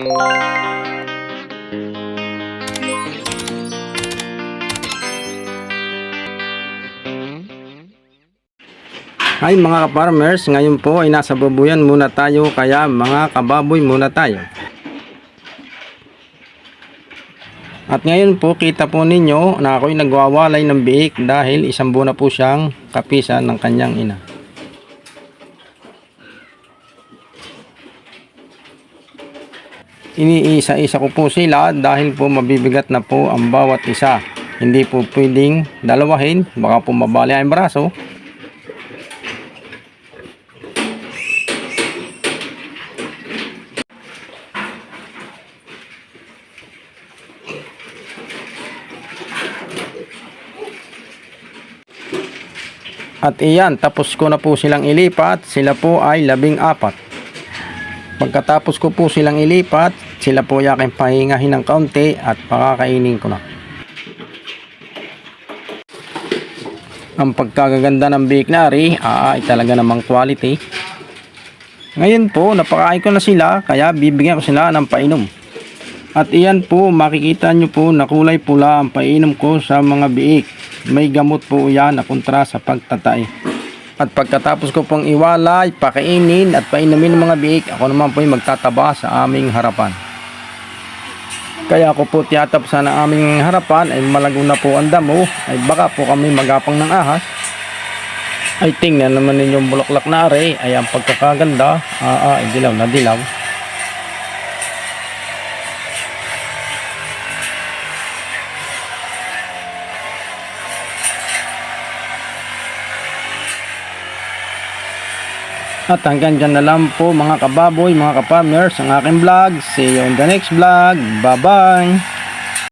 Hi mga ka-farmers, ngayon po ay nasa babuyan muna tayo kaya mga kababoy muna tayo. At ngayon po kita po ninyo na ako'y nagwawalay ng biik dahil isang buwan na po siyang kapisan ng kanyang ina. Iniisa-isa ko po sila dahil po mabibigat na po ang bawat isa. Hindi po pwedeng dalawahin, baka po mabali ang braso. At iyan, tapos ko na po silang ilipat, sila po ay labing apat. Pagkatapos ko po silang ilipat, sila po ay aking pahingahin ng kaunti at pakakainin ko na. Ang pagkagaganda ng bake nari, ah, ay talaga namang quality. Ngayon po, napakain ko na sila, kaya bibigyan ko sila ng painom. At iyan po, makikita nyo po na kulay pula ang painom ko sa mga biik. May gamot po yan na kontra sa pagtatay. At pagkatapos ko pong iwalay, pakainin at painumin ng mga biik, ako naman po ay magtataba sa aming harapan. Kaya ako po tiyatap sa aming harapan ay malago na po ang damo ay baka po kami magapang ng ahas. Ay tingnan naman ninyong bulaklak na ay ang pagkakaganda. Ah, ah, ay dilaw na dilaw. At hanggang dyan na lang po mga kababoy, mga kapamers, ang aking vlog. See you on the next vlog. Bye-bye!